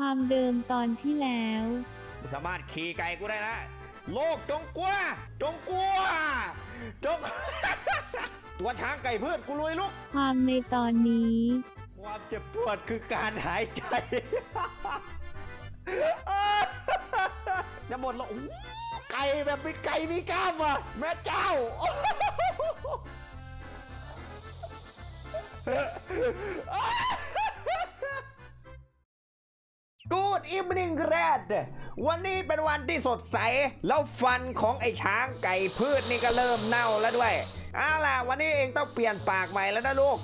ความเดิมตอนที่แล้วกูสามารถขี่ไก่กูได้นะโลกจงกลัวจงกลัวจง ตัวช้างไก่เพื่อนกูรวยลุกความในตอนนี้ ความเจ็บปวดคือการหายใจจะหมดแล้วโอ้โหไก่แบบมีไก่มีกล้ามว่ะแม่เจ้า กูดอี n นิ่งแรดวันนี้เป็นวันที่สดใส แล้วฟันของไอ้ช้างไก่พืชนี่ก็เริ่มเน่าแล้วด้วยเอาล่ะ วันนี้เองต้องเปลี่ยนปากใหม่แล้วนะลูก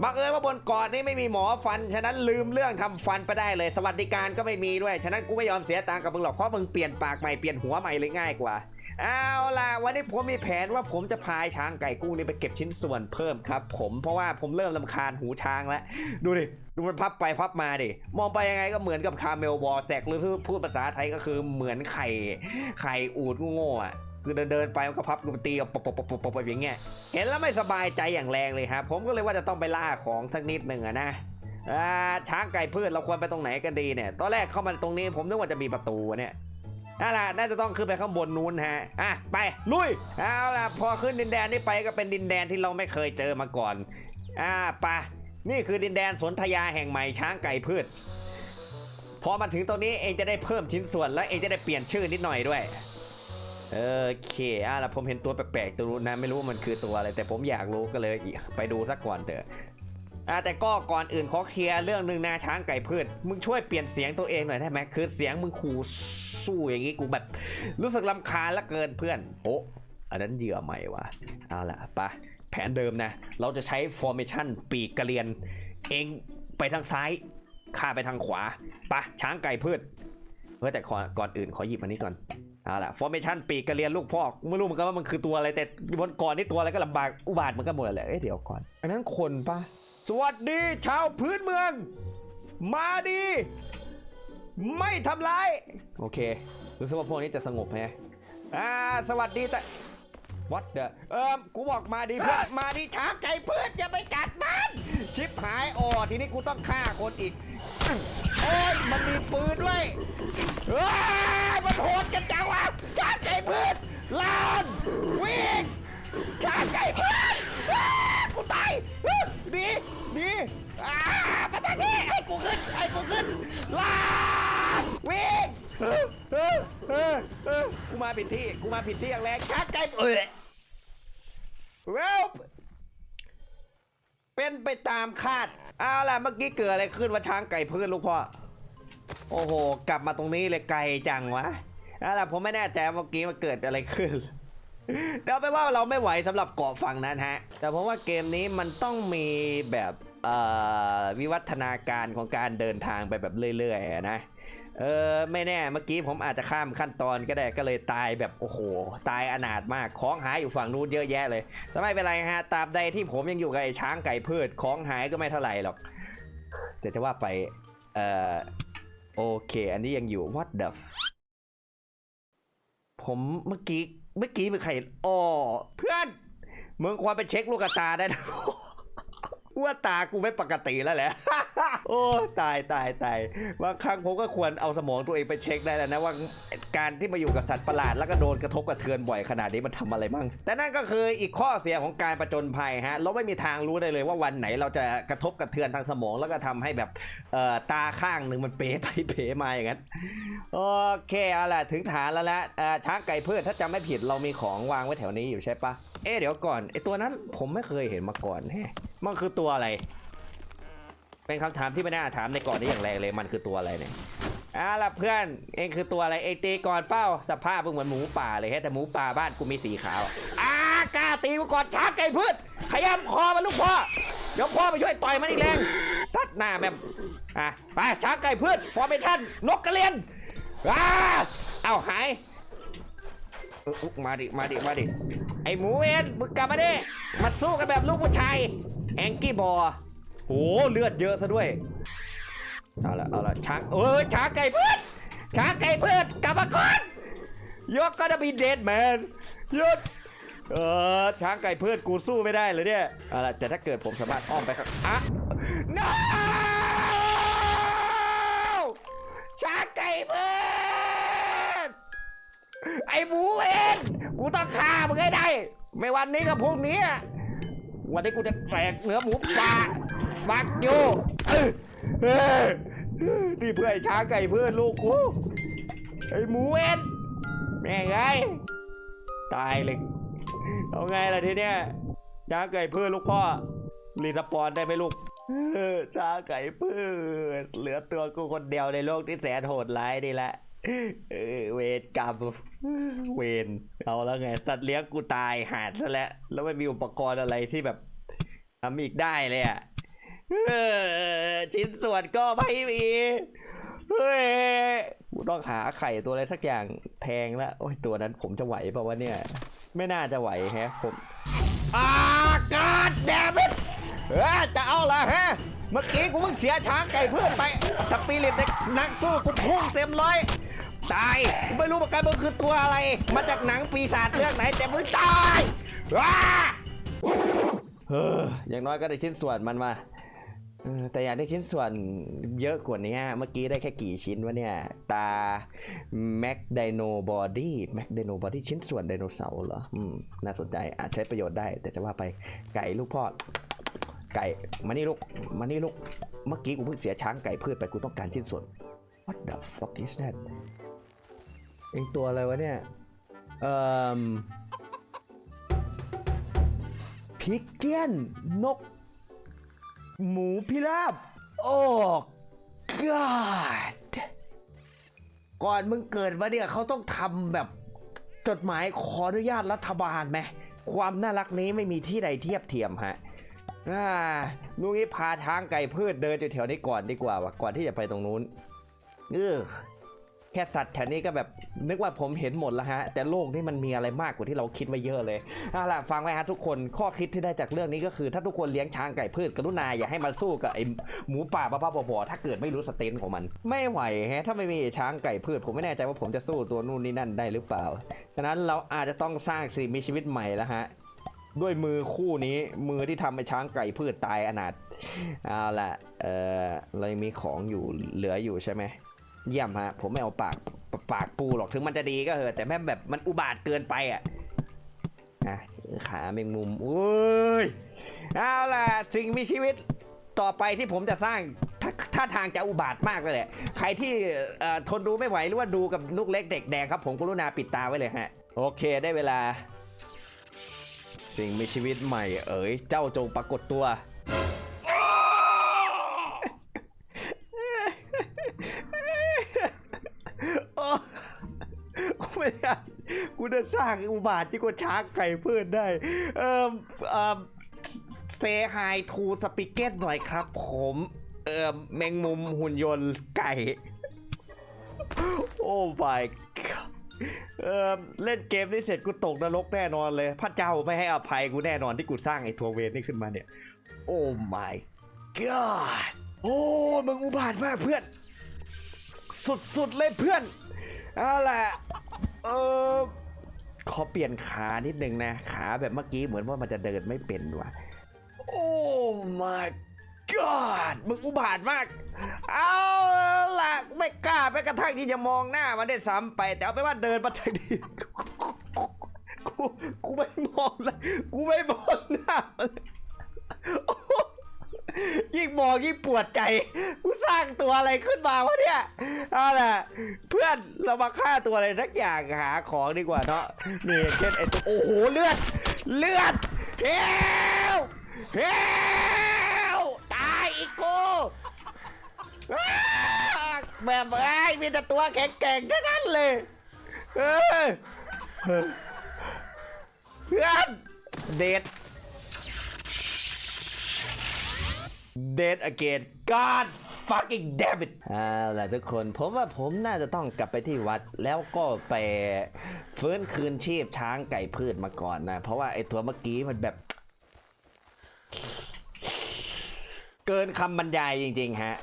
บังเอิญว่าบนเกาะนี่ไม่มีหมอฟัน ฉะนั้นลืมเรื่องทำฟันไปได้เลย สวัสดิการก็ไม่มีด้วย ฉะนั้นกูไม่ยอมเสียตังค์กับมึงหรอก เพราะมึงเปลี่ยนปากใหม่ เปลี่ยนหัวใหม่เลยง่ายกว่า เอาล่ะ วันนี้ผมมีแผนว่าผมจะพายช้างไก่กู้นี่ไปเก็บชิ้นส่วนเพิ่มครับผมเพราะว่าผมเริ่มลำคาญหูช้างแล้ว ดูดิ ดูมันพับไปพับมาดิ มองไปยังไงก็เหมือนกับคาเมลบอลแซกหรือพูดภาษาไทยก็คือเหมือนไข่ไข่อูดโง่อะ คือเดินเดินไปมันก็พับลงตีปปปปปปอย่างเงี้ยเห็นแล้วไม่สบายใจอย่างแรงเลยครับผมก็เลยว่าจะต้องไปล่าของสักนิดหนึ่งอะนะอ่าช้างไก่พืชเราควรไปตรงไหนกันดีเนี่ยตอนแรกเข้ามาตรงนี้ผมนึกว่าจะมีประตูเนี่ยเอาละน่าจะต้องขึ้นไปข้างบนนู้นฮะ อะ ไป ลุย เอาล่ะ พอขึ้นดินแดนนี้ไปก็เป็นดินแดนที่เราไม่เคยเจอมาก่อน อ่าปะนี่คือดินแดนสนธยาแห่งใหม่ช้างไก่พืช พอมาถึงตรงนี้เองจะได้เพิ่มชิ้นส่วนแล้วเองจะได้เปลี่ยนชื่อนิดหน่อยด้วย โอเคอะแล้วผมเห็นตัวแปลกๆตัวนู้นนะไม่รู้ว่ามันคือตัวอะไร แต่ผมอยากรู้ก็เลยไปดูสักก่อนเถอะอะแต่ก็ก่อนอื่นขอเคลียร์เรื่องหนึ่งนาช้างไก่พืชมึงช่วยเปลี่ยนเสียงตัวเองหน่อยได้ไหมคือเสียงมึงขู่สู้อย่างงี้กูแบบ รู้สึกลำคาญละเกินเพื่อนโอ้อันนั้นเหยื่อใหม่ว่ะเอาล่ะปะแผนเดิมนะ เราจะใช้ formation ปีกกระเรียน เองไปทางซ้ายข้าไปทางขวาปะช้างไก่พืช เฮ้ยแต่ก่อนก่อนอื่นขอหยิบอันนี้ก่อนเอาล่ะ formation ปีกกระเรียนลูกพ่อไม่รู้เหมือนกันว่ามันคือตัวอะไรแต่บนก่อนนี่ตัวอะไรก็ลำบากอุบาทมันก็หมดแหละเอ้ยเดี๋ยวก่อน อันนั้นคนปะสวัสดีชาวพื้นเมือง มาดี ไม่ทำร้าย โอเครู้สึกว่าพวกนี้จะสงบแฮะอ่าสวัสดีแต่ what the เอิมกูบอกมาดีเพื่อนมาดีช้าใจเพื่อนอย่าไปกัดมัน ชิปหายอ๋อทีนี้กูต้องฆ่าคนอีก โอ้ยมันมีปืนด้วยเฮ้ยมันโหดกันจังวะชาไก่พืชลานวิ่งชาไก่พืชอ้ากูตายอื้อหนีหนีอ้ามาทางนี้ให้กูขึ้นให้กูขึ้นลานวิ่งกูมาผิดที่กูมาผิดที่อย่างแรงชาไก่เออเวลเป็นไปตามคาด เอาล่ะเมื่อกี้เกิดอะไรขึ้นว่าช้างไก่พืชลูกพ่อ โอ้โห กลับมาตรงนี้เลยไกลจังวะเอาล่ะผมไม่แน่ใจเมื่อกี้มันเกิดอะไรขึ้น เดี๋ยวไปว่าเราไม่ไหวสำหรับเกาะฝั่งนั้นฮะ แต่ผมว่าเกมนี้มันต้องมีแบบวิวัฒนาการของการเดินทางไปแบบเรื่อยๆนะ เออไม่แน่เมื่อกี้ผมอาจจะข้ามขั้นตอนก็ได้ก็เลยตายแบบโอ้โห ตายอนาถมากของหายอยู่ฝั่งนู้นเยอะแยะเลยแต่ไม่เป็นไรฮะตราบใดที่ผมยังอยู่กับไอ้ช้างไก่พืชของหายก็ไม่เท่าไหร่หรอกแต่จะว่าไปเออโอเค อันนี้ยังอยู่ what the f- ผมเมื่อกี้เมื่อกี้มีใครอ๋อเพื่อนมึงควรไปเช็คลูกตาได้นะ ว่าตากูไม่ปกติแล้วแหละ โอ้ตายตายตายบางครั้งผมก็ควรเอาสมองตัวเองไปเช็คได้แล้วนะว่าการที่มาอยู่กับสัตว์ประหลาดแล้วก็โดนกระทบกระเทือนบ่อยขนาดนี้มันทำอะไรมั่งแต่นั่นก็คืออีกข้อเสียของการประจนภัยฮะเราไม่มีทางรู้ได้เลยว่าวันไหนเราจะกระทบกระเทือนทางสมองแล้วก็ทำให้แบบเอ่อตาข้างหนึ่งมันเป๋ไปเป๋มาอย่างนั้นโอเคเอาล่ะถึงฐานแล้วละเอ่อช้างไก่พืชถ้าจำไม่ผิดเรามีของวางไว้แถวนี้อยู่ใช่ปะเอ๊เดี๋ยวก่อนไอตัวนั้นผมไม่เคยเห็นมาก่อนแฮะมันคือตัวอะไร เป็นคำถามที่ไม่น่าถามในเก่อนนี้อย่างแรงเลยมันคือตัวอะไรเนี่ยเอาล่ะเพื่อนเองคือตัวอะไรเองตีก่อนเป้าสภาพเพิ่งเหมือนหมูป่าเลยแฮะแต่หมูป่าบ้านกูมีสีขาวอากล้าตีกูก่อนช้าไก่พืชขยำคอมันลูกพ่อเดี๋ยวพ่อไปช่วยต่อยมันอีกแรงซัดหน้าแม่มอะไปช้าไก่พืชฟอร์เมชั่นนกกระเรียนอ้าเอาหายมาดิมาดิมาดิไอหมูเวนมึงกลับมาดิมาสู้กันแบบลูกผู้ชาย แองกี้บอโหเลือดเยอะซะด้วย เอาละเอาละช้างเอ้ยช้างไก่พืชช้างไก่พืชกลับมาก่อนยกก็จะมีเดดแมนหยุดเออช้างไก่พืชกูสู้ไม่ได้เลยเนี่ยเอาละแต่ถ้าเกิดผมสามารถอ้อมไปครับอะน้าช้างไก่พืชไอ้บูเอ็นกูต้องฆ่ามึงให้ได้ ไม่วันนี้ก็พรุ่งนี้ วันนี้กูจะแตกเนื้อหมูป่าฟักอยู่เออเออนี่เพื่อไอ้ช้างไก่เพื่อนลูกกูไอ้หมูเวนแม่งไงตายเลยเอาไงล่ะทีเนี้ยช้างไก่เพื่อนลูกพ่อรีสปอนได้ไหมลูกช้างไก่เพื่อนเหลือตัวกูคนเดียวในโลกที่แสนโหดร้ายนี่แหละ เวรกรรมเวรเอาแล้วไง สัตว์เลี้ยงกูตายหาดซะแล้ว แล้วไม่มีอุปกรณ์อะไรที่แบบทำอีกได้เลยอะชิ้นส่วนก็ไม่มีเฮ้ยกูต้องหาไข่ตัวอะไรสักอย่างแทงล้วโอ้ยตัวนั้นผมจะไหวป่าวะเนี่ย ไม่น่าจะไหวแฮะผมอากาศแดมิดเออจะเอาละฮะเมื่อกี้กูเพิ่งเสียช้างไก่เพื่อนไป สปิริตนักสู้กูพุ่งเต็มร้อย ตาย ไม่รู้เหมือนกันมันคือตัวอะไร มาจากหนังปีศาจเรื่องไหนแต่มึงตายว้าเอออย่างน้อยก็ได้ชิ้นส่วนมันมาเออแต่อยากได้ชิ้นส่วนเยอะกว่านี้เมื่อกี้ได้แค่กี่ชิ้นวะเนี่ย ตาแม็กไดโนบอดี้แม็กไดโนบอดี้ชิ้นส่วนไดโนเสาร์เหรออืมน่าสนใจอาจใช้ประโยชน์ได้ แต่จะว่าไปไก่ลูกพ่อไก่มานี่ลูกมานี่ลูก เมื่อกี้กูเพิ่งเสียช้างไก่พืชไปกูต้องการชิ้นส่วน What the fuck is that เองตัวอะไรวะเนี่ย เอ่อพิกเจียน นก หมูพิราบ โอ้ God ก่อนมึงเกิดมาเนี่ยเขาต้องทำแบบจดหมายขออนุญาตรัฐบาลไหมความน่ารักนี้ไม่มีที่ใดเทียบเทียมฮะอ่าลุงนี้พาช้างไก่พืชเดินอยู่แถวนี้ก่อนดีกว่าวะก่อนที่จะไปตรงนู้นเออ แค่สัตว์แถวนี้ก็แบบนึกว่าผมเห็นหมดแล้วฮะ แต่โลกนี่มันมีอะไรมากกว่าที่เราคิดไว้เยอะเลยเอาล่ะฟังไว้ฮะทุกคนข้อคิดที่ได้จากเรื่องนี้ก็คือ ถ้าทุกคนเลี้ยงช้างไก่พืชกรุณาอย่าให้มันสู้กับไอหมูป่าบ้าๆบอๆถ้าเกิดไม่รู้สเตนของมัน ไม่ไหวฮะถ้าไม่มีช้างไก่พืช ผมไม่แน่ใจว่าผมจะสู้ตัวนู่นนี่นั่นได้หรือเปล่าฉะนั้นเราอาจจะต้องสร้างสิ่งมีชีวิตใหม่แล้วฮะด้วยมือคู่นี้มือที่ทำให้ช้างไก่พืชตายอนาถเอาละเออเรายังมีของอยู่เหลืออยู่ใช่ไหม เยี่ยมฮะ ผมไม่เอาปากปปากปูหรอกถึงมันจะดีก็เถอะแต่แม่แบบมันอุบาทเกินไปอะอะขาแมงมุมโอ้ยเอาล่ะสิ่งมีชีวิตต่อไปที่ผมจะสร้างถ้าถ้าทางจะอุบาทมากเลยแหละ ใครที่เอ่อทนดูไม่ไหวหรือว่าดูกับลูกเล็กเด็กแดงครับ ผมกรุณาปิดตาไว้เลยฮะ โอเคได้เวลา สิ่งมีชีวิตใหม่เอ๋ยเจ้าจงปรากฏตัว สร้างอุบาทที่กูช้างไก่เพื่อนได้ เอ่อเอ่อเซฮทูสปิเกตหน่อยครับผมเอ่อแมงมุมหุ่นยนต์ไก่ โอ้ my god เออเล่นเกมนี้เสร็จกูตกนรกแน่นอนเลย พระเจ้าไม่ให้อภัยกูแน่นอนที่กูสร้างไอ้ทัวเวนนี่ขึ้นมาเนี่ย โอ้ my god โอ้มึงอุบาทมากเพื่อน สุดๆเลยเพื่อนเอาล่ะเออ ขอเปลี่ยนขานิดนึงนะ ขาแบบเมื่อกี้เหมือนว่ามันจะเดินไม่เป็นว่ะ โอ้ my god มึงอุบาทมาก เอาล่ะไม่กล้าไปกระทั่งที่จะมองหน้ามันได้ซ้ำไป แต่เอาไปนว่าเดินมาทางนี้กูกูไม่มองเลยกูไม่มองหน้ามันเลย ยิ่งมองยิ่งปวดใจกูสร้างตัวอะไรขึ้นมาวะเนี่ยเอาล่ะเพื่อนเรามาฆ่าตัวอะไรสักอย่างหาของดีกว่าเนาะนี่เช่นไอ้ตัวโอ้โหเลือด เลือดเฮลเฮลตายอีกกูแบบไอ้มีแต่ตัวแข็งๆทั้งนั้นเลยเพื่อนเด็ด Dead again God fucking damn it เอาล่ะทุกคนผมว่าผมน่าจะต้องกลับไปที่วัด แล้วก็ไปฟื้นคืนชีพช้างไก่พืชมาก่อนนะ เพราะว่าไอ้ตัวเมื่อกี้มันแบบ เกินคำบรรยายจริงๆฮะ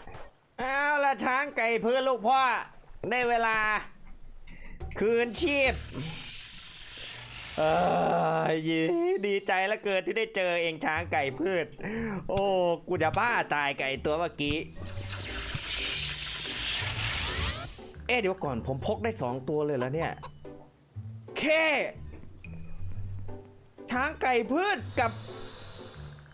เอาละช้างไก่พืชลูกพ่อ ได้เวลา คืนชีพ เออยีดีใจแล้วเกินที่ได้เจอเองช้างไก่พืช โอ้ กูจะบ้าตายไก่ตัวเมื่อกี้ เอ๊ะเดี๋ยวก่อนผมพกได้สองตัวเลยแล้วเนี่ยเคช้างไก่พืชกับ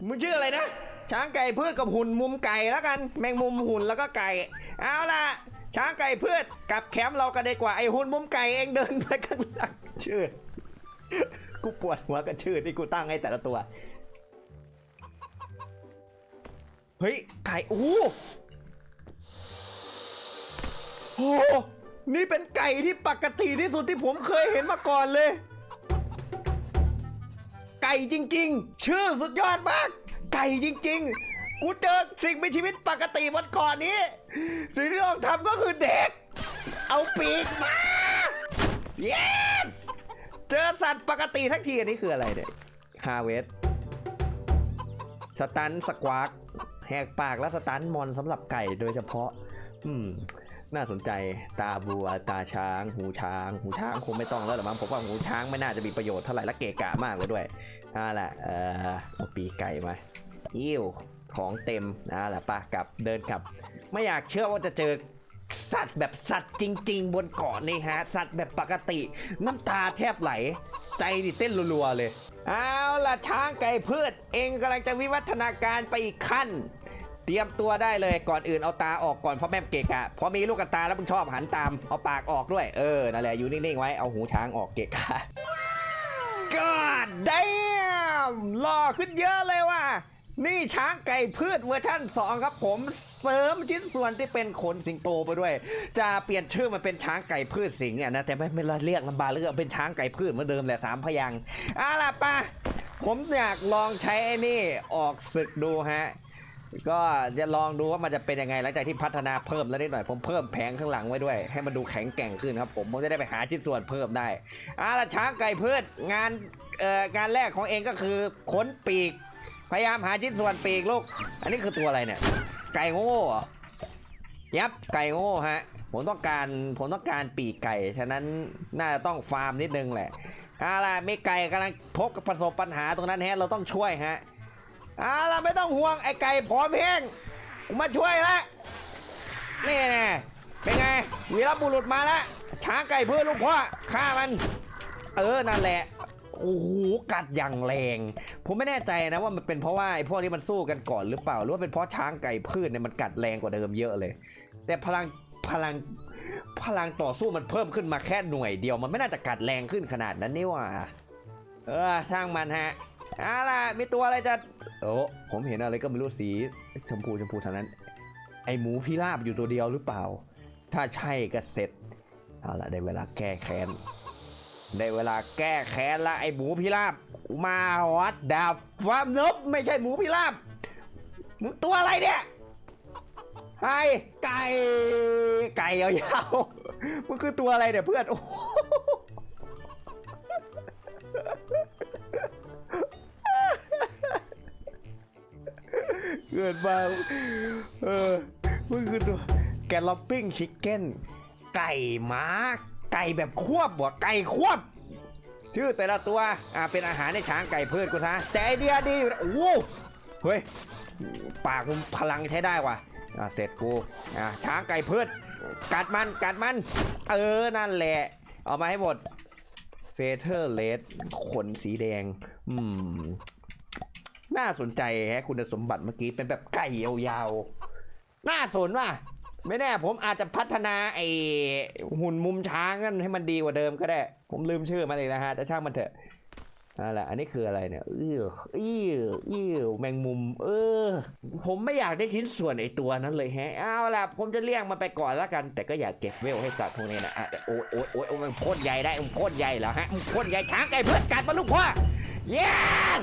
มึงชื่ออะไรนะ ช้างไก่พืชกับหุ่นมุมไก่แล้วกัน แมงมุมหุ่นแล้วก็ไก่ เอาล่ะ ช้างไก่พืชกับแคมป์เรากันดีกว่าไอหุ่นมุมไก่เองเดินไปข้างหลังชื่อ กูปวดหัวกับชื่อที่กูตั้งให้แต่ละตัว เฮ้ยไก่อู้โอ้นี่เป็นไก่ที่ปกติที่สุดที่ผมเคยเห็นมาก่อนเลย ไก่จริง ๆ ชื่อสุดยอดมาก ไก่จริง ๆ กูเจอสิ่งมีชีวิตปกติวันก่อนนี้ สิ่งที่ต้องทำก็คือเด็ก เอาปีกมา yes เจอสัตว์ปกติทั้งทีอันนี้คืออะไรเนี่ยฮาเวสสตันสควากแหกปากและสตันมอนสำหรับไก่โดยเฉพาะ อืม น่าสนใจตาบัว ตาช้าง หูช้าง หูช้างคงไม่ต้องแล้วหรอมั้งผมว่าหูช้างไม่น่าจะมีประโยชน์เท่าไหร่และเกะกะมากเลยด้วยนั่นแหละเออเอาปีไก่มาอิ่วของเต็มนั่นแหละปะกลับเดินกลับ ไม่อยากเชื่อว่าจะเจอ สัตว์แบบสัตว์จริง ๆ บนเกาะนี่ฮะ สัตว์แบบปกติ น้ำตาแทบไหล ใจดิเต้นรัวๆเลย เอาล่ะช้างไก่พืช เองกำลังจะวิวัฒนาการไปอีกขั้น เตรียมตัวได้เลยก่อนอื่นเอาตาออกก่อนเพราะแม่เกะกะพอมีลูกกระตาแล้วมึงชอบหันตามเอาปากออกด้วยเออนั่นแหละอยู่นิ่งๆไว้เอาหูช้างออกเกะกะ God damn หล่อขึ้นเยอะเลยว่ะ นี่ช้างไก่พืชเวอร์ชัน2 ครับผมเสริมชิ้นส่วนที่เป็นขนสิงโตไปด้วย จะเปลี่ยนชื่อมันเป็นช้างไก่พืชสิงห์อะนะแต่ไม่ไม่เรียกลำบากเรื่องเป็นช้างไก่พืชเหมือนเดิมแหละสามพยางค์เอาล่ะป่ะผมอยากลองใช้ไอ้นี่ออกศึกดูฮะก็จะลองดูว่ามันจะเป็นยังไงหลังจากที่พัฒนาเพิ่มแล้วนิดหน่อยผมเพิ่มแผงข้างหลังไว้ด้วย ให้มันดูแข็งแกร่งขึ้นครับผมผมจะได้ไปหาชิ้นส่วนเพิ่มได้อาล่ะช้างไก่พืชงานเอ่องานแรกของเองก็คือขนปีก พยายามหาชิ้นส่วนปีกลูก อันนี้คือตัวอะไรเนี่ย ไก่โง่เหรอยับไก่โง่ฮะ ผมต้องการผมต้องการปีกไก่ ฉะนั้นน่าจะต้องฟาร์มนิดนึงแหละเอาล่ะมีไก่กำลังพบกับประสบปัญหาตรงนั้นฮะ เราต้องช่วยฮะเอาล่ะไม่ต้องห่วงไอ้ไก่พร้อมเพงมาช่วยแล้วนี่แน่เป็นไงวีรบุรุษมาแล้วช้างไก่เพื่อลูกพ่อฆ่ามัน เออนั่นแหละ โอ้โหกัดอย่างแรง ผมไม่แน่ใจนะว่ามันเป็นเพราะว่าไอ้พวกนี้มันสู้กันก่อนหรือเปล่า หรือว่าเป็นเพราะช้างไก่พืชเนี่ยมันกัดแรงกว่าเดิมเยอะเลย แต่พลังพลังพลังต่อสู้มันเพิ่มขึ้นมาแค่หน่วยเดียวมันไม่น่าจะกัดแรงขึ้นขนาดนั้นนี่ว่าเออช่างมันฮะเอาล่ะมีตัวอะไรจะโอ้ผมเห็นอะไรก็ไม่รู้สีชมพูชมพูเท่านั้น ไอหมูพิราบอยู่ตัวเดียวหรือเปล่า ถ้าใช่ก็เสร็จเอาล่ะได้เวลาแก้แค้น ได้เวลาแก้แค้นละไอหมูพิราบ มาวัดดาบฟ้ามนบไม่ใช่หมูพิราบมึงตัวอะไรเนี่ยไอไก่ไก่ยาวๆมึงคือตัวอะไรเนี่ยเพื่อนโอ้โหเกิดมาเออมึงคือตัวแกลลอปปิ้งชิคเก้นไก่ม้า ไก่แบบควบวะไก่ควบ ชื่อแต่ละตัวอ่าเป็นอาหารในช้างไก่พืชกูซะแต่ไอเดียดีอยู่นะโอ้โหเฮ้ยปากมึงพลังใช้ได้ว่ะอ่าเสร็จกูอ่าช้างไก่พืชกัดมันกัดมัน เออนั่นแหละ เอามาให้หมดเฟเธอร์เลดขนสีแดง อืม น่าสนใจแฮะคุณสมบัติเมื่อกี้เป็นแบบไก่ยาวๆ น่าสนว่ะ ไม่แน่ผมอาจจะพัฒนาไอหุ่นมุมช้างนั่นให้มันดีกว่าเดิมก็ได้ ผมลืมชื่อมันเลยนะฮะแต่ช่างมันเถอะนั่นแหละอันนี้คืออะไรเนี่ยอี้อี้อี้แมงมุม เออ ผมไม่อยากได้ชิ้นส่วนไอตัวนั้นเลยแฮะเอาล่ะผมจะเลี่ยงมันไปก่อนล้วกัน แต่ก็อยากเก็บเวลให้สัตว์พวกนี้นะอะโอ้ยโอ้ยโอ้ยโอ้ยมันโคตรใหญ่ได้มันโคตรใหญ่เหรอฮะมันโคตรใหญ่ช้างไก่เพื่อนกัดมาลูกพ่อ yes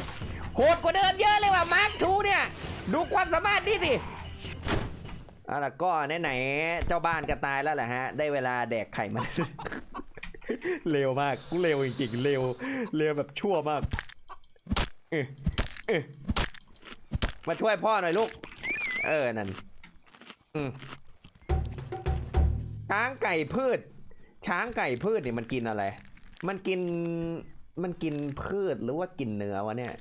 โหดกว่าเดิมเยอะเลยว่ะมาร์คทูเนี่ย ดูความสามารถนี่สิ เอาล่ะก็ไหนๆเจ้าบ้านก็ตายแล้วแหละฮะ ได้เวลาแดกไข่มัน เร็วมาก กูเร็วจริงๆ เร็ว เร็วแบบชั่วมากเออเออมาช่วยพ่อหน่อยลูก เออ นั่น อืมช้างไก่พืช ช้างไก่พืชเนี่ยมันกินอะไร มันกิน มันกินพืชหรือว่ากินเนื้อวะเนี่ย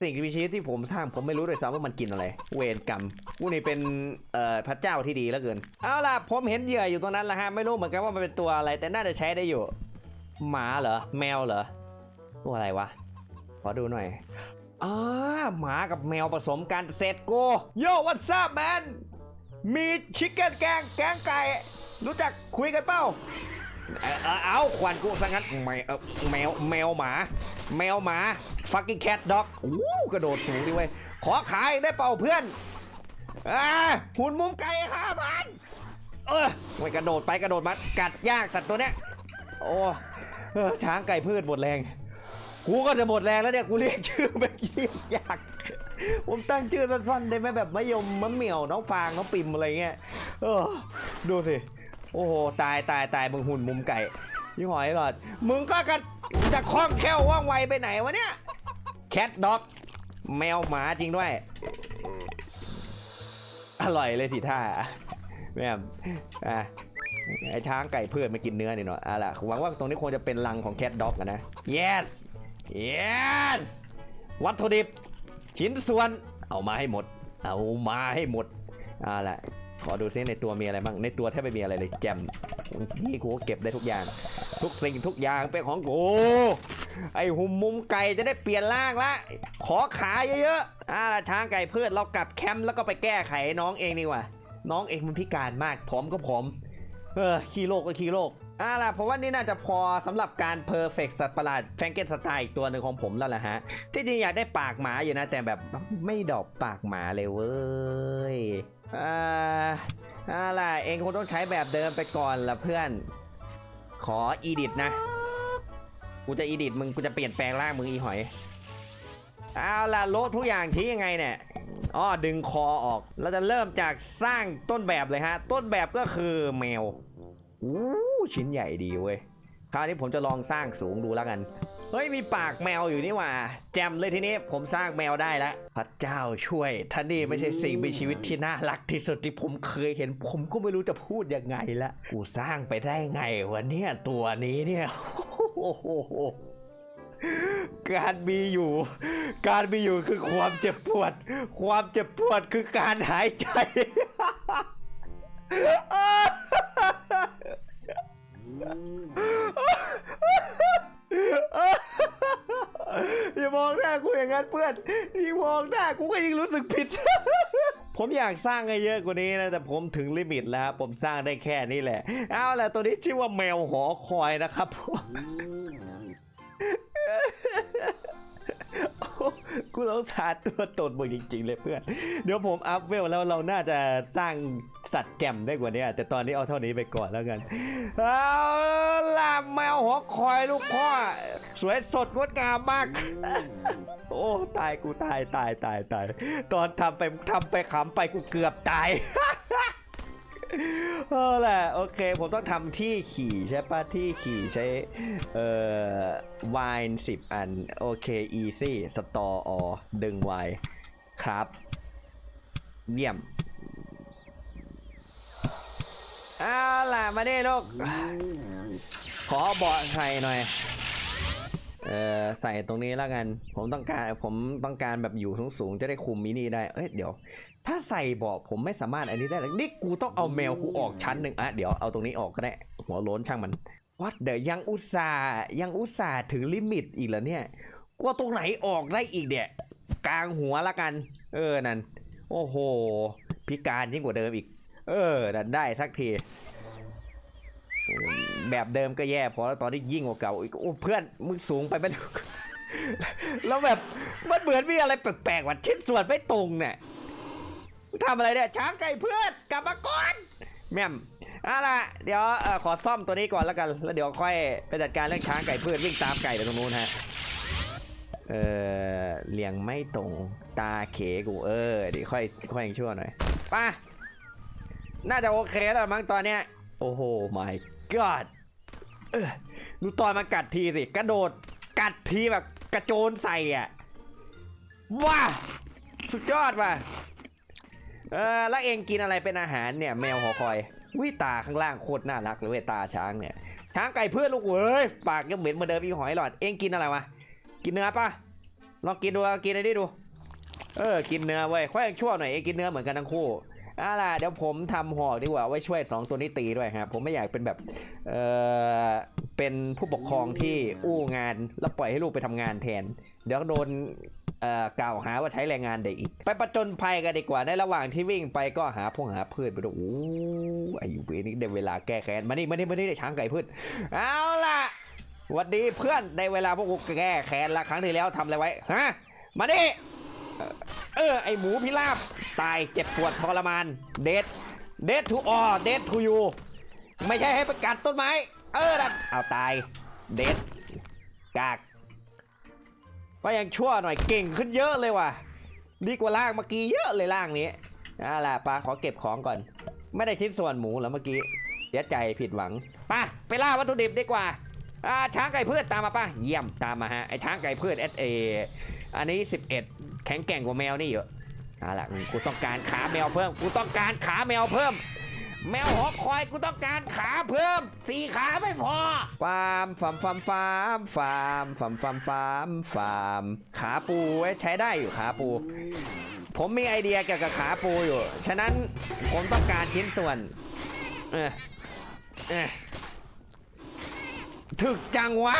สิ่งมีชีวิตที่ผมสร้างผมไม่รู้ด้วยซ้ำว่ามันกินอะไร เวรกรรม กูนี่เป็นเอ่อพระเจ้าที่ดีเหลือเกิน เอาล่ะผมเห็นเหยื่ออยู่ตรงนั้นแหละฮะ ไม่รู้เหมือนกันว่ามันเป็นตัวอะไร แต่น่าจะใช้ได้อยู่ หมาเหรอ แมวเหรอ ตัวอะไรวะ ขอดูหน่อยอ่าหมากับแมวผสมกันเสร็จกูโย่วั s ซั p แมน มีชิคเก้นแกงแกงไก่ รู้จักคุยกันเปล่าเอ่อเอ่อเอาขวัญกูซะงั้นแมวเอ่อแมวแมวหมา แมวหมา fucking cat dog อู้กระโดดสูงดิเว้ย ขอขายได้เปล่าเพื่อน อ่าหุ่นมุมไก่ห้าพันเออไม่กระโดดไปกระโดดมากัดยากสัตว์ตัวเนี้ยโอ้เออช้างไก่พืชหมดแรง กูก็จะหมดแรงแล้วเนี่ยกูเรียกชื่อแบบเรียกยาก ผมตั้งชื่อสั้นๆได้ไหมแบบมะยมมะเหมี่ยวน้องฟางน้องปิมอะไรเงี้ยเออ ดูสิโอ้โหตายตายตายมึงหุ่นมุมไก่ยี่หอยหลอด มึงก็กระจะคล่องแคล่วว่องไวไปไหนวะเนี่ยแคทด็อก แมวหมาจริงด้วย อร่อยเลยสิท่าแม่อะไอช้างไก่เพื่อนมากินเนื้อนี่เนาะอะล่ะหวังว่าตรงนี้คงจะเป็นรังของแคทด็อกนะ yes yes วัตถุดิบ ชิ้นส่วน เอามาให้หมด เอามาให้หมดอ่าล่ะ ขอดูซิในตัวมีอะไรบ้างในตัวแทบไม่มีอะไรเลยแจมนี่กูเก็บได้ทุกอย่าง ทุกสิ่งทุกอย่างเป็นของกูไอหุ่มมุมไก่จะได้เปลี่ยนร่างละ ขอขายเยอะๆอ่าล่ะช้างไก่พืชเรากลับแคมป์แล้วก็ไปแก้ไขน้องเองดีกว่า น้องเองมันพิการมากผอมก็ผอมเออขี้โรคก็ขี้โรคอ่าล่ะเพราะว่านี่น่าจะพอสำหรับการเพอร์เฟกสัตว์ประหลาดแฟงเกนสไตล์อีกตัวหนึ่งของผมแล้วล่ะฮะ ที่จริงอยากได้ปากหมาอยู่นะ แต่แบบไม่ดอกปากหมาเลยเว้ย อ่าอ่าล่ะเองคงต้องใช้แบบเดิมไปก่อนละเพื่อน ขออีดิทนะ กูจะอีดิทมึงกูจะเปลี่ยนแปลงร่างมึงอีหอย เอาล่ะโละทุกอย่างทิ้งยังไงเนี่ยอ๋อดึงคอออก เราจะเริ่มจากสร้างต้นแบบเลยฮะ ต้นแบบก็คือแมว อู้ชิ้นใหญ่ดีเว้ย คราวนี้ผมจะลองสร้างสูงดูแล้วกัน เฮ้ยมีปากแมวอยู่นี่หว่า แจมเลยทีนี้ผมสร้างแมวได้แล้วพระเจ้าช่วยท่านนี่ไม่ใช่สิ่งมีชีวิตที่น่ารักที่สุดที่ผมเคยเห็น ผมก็ไม่รู้จะพูดยังไงละกูสร้างไปได้ไงวะเนี่ยตัวนี้เนี่ยโอ้โหการมีอยู่ การมีอยู่คือความเจ็บปวด ความเจ็บปวดคือการหายใจ อย่ามองหน้ากูอย่างนั้นเพื่อนยิ่งมองหน้ากูก็ยิ่งรู้สึกผิด ผมอยากสร้างให้เยอะกว่านี้นะ แต่ผมถึงลิมิตแล้วครับผมสร้างได้แค่นี้แหละ เอาล่ะตัวนี้ชื่อว่าแมวหอคอยนะครับผม กูสงสารตัวตนมึงจริงๆเลยเพื่อน เดี๋ยวผมอัพเวลแล้วเราน่าจะสร้างสัตว์แจ่มได้กว่านี้ แต่ตอนนี้เอาเท่านี้ไปก่อนแล้วกัน เอาล่ะแมวหัวคอยลูกพ่อ สวยสดงดงามมาก โอ้ตายกูตายตายตายตาย ตอนทำไปทำไปขำไปกูเกือบตาย เอาล่ะโอเค ผมต้องทำที่ขี่ใช่ปะที่ขี่ใช้เอ่อไวน์สิบอัน โอเค easy สตอออดึงไวน์ครับ เยี่ยมเอาล่ะ มาได้ลูกขอเบาะใส่หน่อย เอ่อใส่ตรงนี้แล้วกัน ผมต้องการผมต้องการแบบอยู่สูงจะได้คุมมินิได้ เอ้ยเดี๋ยว ถ้าใส่เบาะผมไม่สามารถอันนี้ได้เลยนี่กูต้องเอาแมวกูออกชั้นหนึ่งอะเดี๋ยวเอาตรงนี้ออกก็ได้หัวโล้นช่างมันวัดเดี๋ยวยังอุตส่าห์ยังอุตส่าห์ถึงลิมิตอีกแล้วเนี่ยกลัวตรงไหนออกได้อีกเนี่ยกลางหัวละกัน เออนั่นโอ้โห พิการยิ่งกว่าเดิมอีก เออนั่นได้สักที แบบเดิมก็แย่พอแล้วตอนนี้ยิ่งกว่าเก่าอีกโอ้เพื่อนมึงสูงไปไหมแล้วแบบมันเหมือนมีอะไรแปลกๆว่ะชิ้นส่วนไม่ตรงเนี่ยทำอะไรเนี่ยช้างไก่เพื่อนกลับมาก่อนแม่มเอาล่ะเดี๋ยวอขอซ่อมตัวนี้ก่อนแล้วกัน แล้วเดี๋ยวค่อยไปจัดการเรื่องช้างไก่เพื่อนวิ่งตามไก่ไปตรงนู้นฮะเออเลี้ยงไม่ตรงตาเขกูเออเดี๋ยวค่อยค่อยยังชั่วหน่อยป่ะน่าจะโอเคแล้วมั้งตอนเนี้ยโอ้โห my god ดูตอนมันกัดทีสิ กระโดดกัดทีแบบกระโจนใส่อะ ว้า สุดยอดว่ะเออแล้วเองกินอะไรเป็นอาหารเนี่ย แมวหอคอย วิตาข้างล่างโคตรน่ารักเลยเวตาช้างเนี่ย ช้างไก่เพื่อนลูกเว้ย ปากยังเหม็นเหมือนเดิมอีหอยหลอด เองกินอะไรวะ กินเนื้อปะลองกินดู กินอะไรดิดู เออ กินเนื้อเว้ยค่อยชั่วหน่อย เองกินเนื้อเหมือนกันทั้งคู่ เอาล่ะเดี๋ยวผมทำหอกดีกว่าไว้ช่วยสองตัวนี้ตีด้วยครับผมไม่อยากเป็นแบบเออเป็นผู้ปกครองที่อู้งานแล้วปล่อยให้ลูกไปทำงานแทน เดี๋ยวโดนเอ่อกล่าวหาว่าใช้แรงงานเด็กอีก ไปประจนภัยกันดีกว่าในระหว่างที่วิ่งไปก็หาพวกหาพืชไปด้วยโอ้ไอายุเวนี่ได้เวลาแก้แค้นมานี่มานี่มานี่ได้ช้างไก่พืชเอาล่ะวัดดีเพื่อนได้เวลาพวกกูแก้แค้นละครั้งที่แล้วทำอะไรไว้ฮะมานี่ เออ ไอหมูพิราบ ตายเจ็บปวดทรมาน เดดเดดทูออเดดทูยูไม่ใช่ให้ประกัดต้นไม้ เออนั่นเอาตาย เดดกากว่ายังชั่วหน่อยเก่งขึ้นเยอะเลยว่ะ ดีกว่าล่างเมื่อกี้เยอะเลยล่างนี้เอาล่ะปลาขอเก็บของก่อน ไม่ได้ชิ้นส่วนหมูแล้วเมื่อกี้เสียใจผิดหวังป่ะไปล่าวัตถุดิบดีกว่าอ่าช้างไก่พืชตามมาป่ะเยี่ยมตามมาฮะไอช้างไก่พืชเอสเออันนี้ 11 แข็งแกร่งกว่าแมวนี่เยอะเอาล่ะกูต้องการขาแมวเพิ่ม กูต้องการขาแมวเพิ่ม แมวหอคอยกูต้องการขาเพิ่มสี่ขาไม่พอฟาร์มฟาร์มฟาร์มฟาร์มฟาร์มฟาร์มฟาร์มฟาร์มฟาร์มขาปูไว้ใช้ได้อยู่ขาปู ผมมีไอเดียเกี่ยวกับขาปูอยู่ ฉะนั้นผมต้องการชิ้นส่วนเออเออถึกจังวะ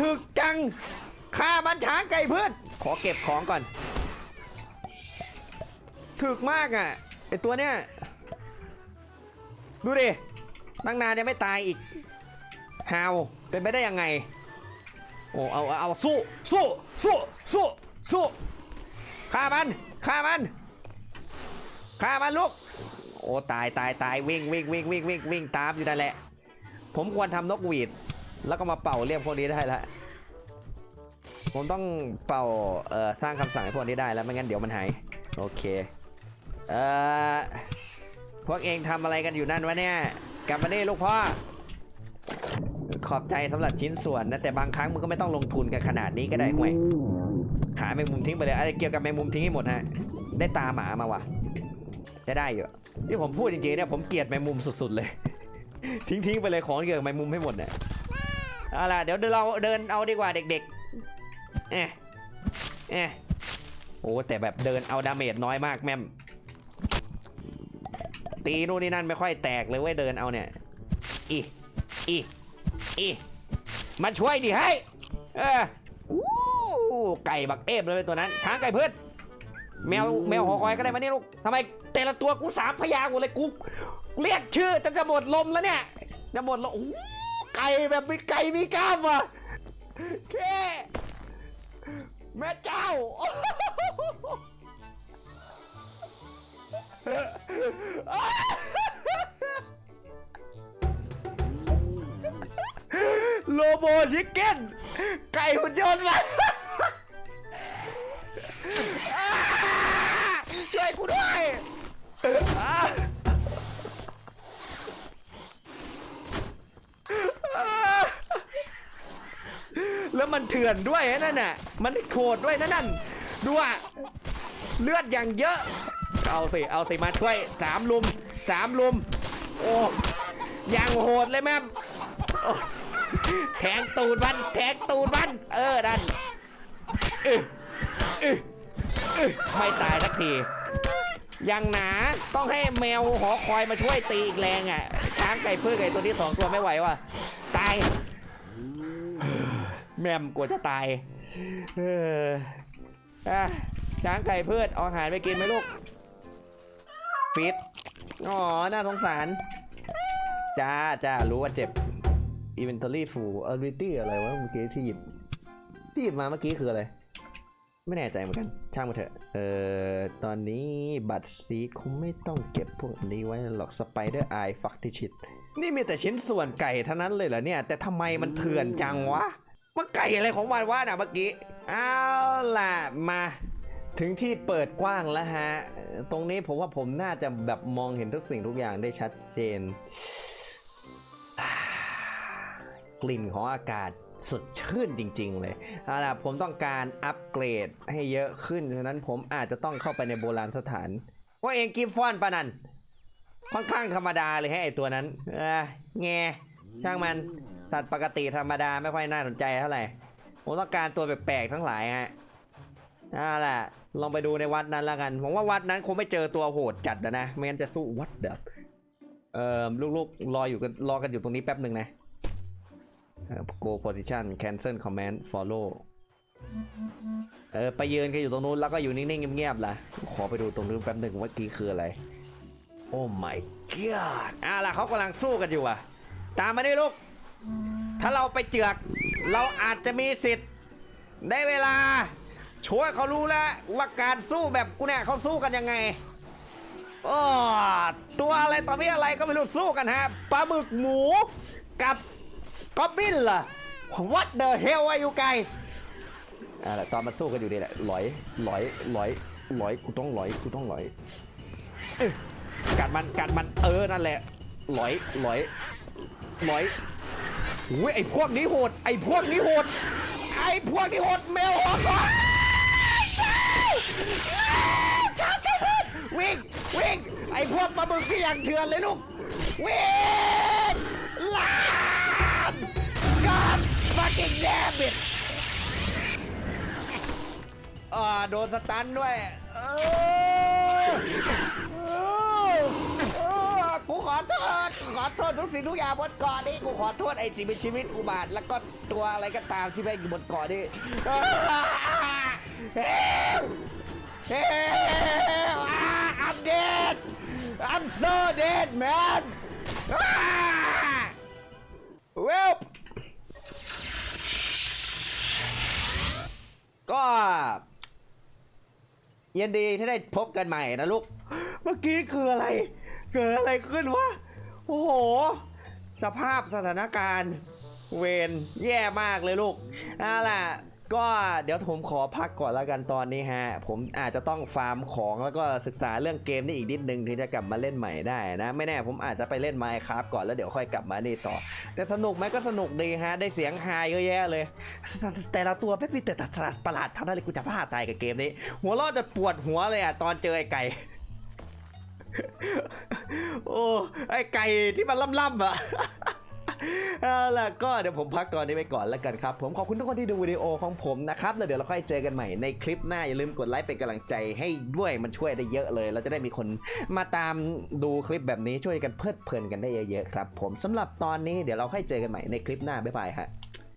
ถึกจัง ฆ่ามันช้างไก่พืช ขอเก็บของก่อน ถึกมากอะไอตัวเนี้ย ดูดิ ตั้งนานยังไม่ตายอีกฮาวเป็นไปได้ยังไง โอ้ เอา เอา สู้ สู้ สู้ สู้ สู้ ฆ่ามัน ฆ่ามัน ฆ่ามันลูก โอ้ ตายตายตายวิ่งวิ่งวิ่งวิ่งวิ่งวิ่งตามอยู่นั่นแหละ ผมควรทำนกหวีด แล้วก็มาเป่าเรียกพวกนี้ได้ละ ผมต้องเป่าเอ่อสร้างคำสั่งให้พวกนี้ได้แล้วไม่งั้นเดี๋ยวมันหายโอเคเอ่อพวกเองทำอะไรกันอยู่นั่นวะเนี่ยกลับมานี่ลูกพ่อขอบใจสำหรับชิ้นส่วนนะแต่บางครั้งมึงก็ไม่ต้องลงทุนกันขนาดนี้ก็ได้ห่วยขายแมงมุมทิ้งไปเลยอะไรเกี่ยวกับแมงมุมทิ้งให้หมดฮะได้ตาหมามาว่ะจะได้อยู่ที่ผมพูดจริงๆเนี่ยผมเกลียดแมงมุมสุด ๆ เลย ทิ้งๆไปเลยของเกี่ยวกับแมงมุมให้หมดเนี่ยเอาล่ะเดี๋ยวเราเดินเอาดีกว่าเด็ก ๆ เอ๊ะเอ๊ะโอ้แต่แบบเดินเอาดาเมจน้อยมากแม่มตีนู่นนี่นั่นไม่ค่อยแตกเลยเว้ยเดินเอาเนี่ยอีอีอีมาช่วยดิให้เออไก่บักเอฟเลยตัวนั้น ช้างไก่พืชแมวแมวหอคอยก็ได้มาเนี่ยลูกทำไมแต่ละตัวกูสามพยางค์หมดเลยกูเรียกชื่อจะจะหมดลมแล้วเนี่ยจะหมดลมไก่แบบมีไก่มีกล้ามว่ะแค่ แม่เจ้า โลโบชิคเก้น ไก่หุ่นยนต์มาอ้าช่วยกูด้วยอ้า แล้วมันเถื่อนด้วยนั่นน่ะ มันโคดด้วยนั่นนั่นดูอะเลือดอย่างเยอะ เอาสิ เอาสิ มาช่วยสามลุมสามลุม โอ้ยังโหดเลยแม่แทงตูดมันแทงตูดมันเออดันอึอึอึไม่ตายสักทียังหนาต้องให้แมวหอคอยมาช่วยตีอีกแรงอะช้างไก่เพื่อไก่ตัวที่สองตัวไม่ไหวว่ะตาย แมมกลัวจะตาย เอออะช้างไก่เพื่อเอาอาหารไปกินไหมลูก ฟิต อ๋อ น่าสงสาร จ้าจ้ารู้ว่าเจ็บ inventory full ability อะไรวะเมื่อกี้ที่หยิบ ที่หยิบมาเมื่อกี้คืออะไร ไม่แน่ใจเหมือนกัน ช่างมาเถอะ เอ่อ ตอนนี้บัตรซีคงไม่ต้องเก็บพวกนี้ไว้หรอกสไปเดอร์ไอฟักที่ชิด นี่มีแต่ชิ้นส่วนไก่เท่านั้นเลยเหรอเนี่ย แต่ทำไมมันเถื่อนจังวะ มันไก่อะไรของมันวะน่ะเมื่อกี้ เอาล่ะมา ถึงที่เปิดกว้างแล้วฮะ ตรงนี้ผมว่าผมน่าจะแบบมองเห็นทุกสิ่งทุกอย่างได้ชัดเจน กลิ่นของอากาศสดชื่นจริง ๆ เลยเอาล่ะผมต้องการอัปเกรดให้เยอะขึ้น ฉะนั้นผมอาจจะต้องเข้าไปในโบราณสถาน ว่าเองกิฟฟอนปะนันค่อนข้างธรรมดาเลยให้ไอตัวนั้นเออแงช่างมัน สัตว์ปกติธรรมดาไม่ค่อยน่าสนใจเท่าไหร่ผมต้องการตัวแปลกๆทั้งหลายฮะเอาล่ะ ลองไปดูในวัดนั้นแล้วกัน ผมว่าวัดนั้นคงไม่เจอตัวโหดจัดนะนะไม่งั้นจะสู้วัดเดบเอ่อลูกๆรออยู่กันรอกันอยู่ตรงนี้แป๊บหนึ่งนะ go position cancel command follow เออไปยืนกันอยู่ตรงนู้นแล้วก็อยู่นิ่งๆเงียบๆล่ะ ขอไปดูตรงนู้นแป๊บหนึ่งว่ากี้คืออะไร โอ้ my god อะล่ะเขากำลังสู้กันอยู่อะ ตามมาดิลูก ถ้าเราไปเจือก เราอาจจะมีสิทธิ์ ได้เวลา ช่วยเขารู้แล้วว่าการสู้แบบกูเนี่ยเขาสู้กันยังไงโอ้ตัวอะไรต่อมีอะไรก็ไม่รู้สู้กันฮะปลาหมึกหมูกับกอบบินเหรอ What the hell are you guys อ่าแหละตอนมันสู้กันอยู่นี่แหละลอยลอยลอยลอยกูต้องลอยกูต้องลอยกัดมันกัดมันเออนั่นแหละลอยลอยลอย อุ้ยไอพวกนี้โหด ไอพวกนี้โหด ไอพวกนี้โหดแมวโหดว่ะชาติพุทธวิ่งวิ่งไอพวกปลาหมึกที่อย่างเถื่อนเลยลูกวิ่งลานกัด fucking damn it อ่าโดนสตันด้วยเออ อกูขอโทษขอโทษทุกสิ่งทุกอย่างบนเกาะนี้กูขอโทษไอ้สิ่งมีชีวิตอุบาทแล้วก็ตัวอะไรก็ตามที่แม่งอยู่บนเกาะนี้เฮลเฮล I'm dead I'm so dead man เวลก็ยินดีที่ได้พบกันใหม่นะลูก เมื่อกี้คืออะไร เกิดอะไรขึ้นวะ โอ้โห สภาพสถานการณ์ เวนแย่มากเลยลูกเอาล่ะก็เดี๋ยวผมขอพักก่อนแล้วกันตอนนี้ฮะ ผมอาจจะต้องฟาร์มของแล้วก็ศึกษาเรื่องเกมนี่อีกนิดนึงถึงจะกลับมาเล่นใหม่ได้นะ ไม่แน่ผมอาจจะไปเล่นไมค์ครับก่อนแล้วเดี๋ยวค่อยกลับมานี่ต่อ แต่สนุกไหมก็สนุกดีฮะ ได้เสียงฮาเยอะแยะเลย แต่ละตัวไม่มีแต่ตลาดประหลาดเท่านั้นเลยกูจะพลาดตายกับเกมนี้ หัวเราะจะปวดหัวเลยอะตอนเจอไอ้ไก่ โอ้ไอไก่ที่มันล่ำๆอะเอาล่ะก็เดี๋ยวผมพักตอนนี้ไปก่อนแล้วกันครับ ผมขอบคุณทุกคนที่ดูวิดีโอของผมนะครับแล้วเดี๋ยวเราค่อยเจอกันใหม่ในคลิปหน้า อย่าลืมกดไลค์เป็นกำลังใจให้ด้วยมันช่วยได้เยอะเลย เราจะได้มีคนมาตามดูคลิปแบบนี้ช่วยกันเพลิดเพลินกันได้เยอะๆครับ ผมสำหรับตอนนี้เดี๋ยวเราค่อยเจอกันใหม่ในคลิปหน้าบ๊ายบายฮะ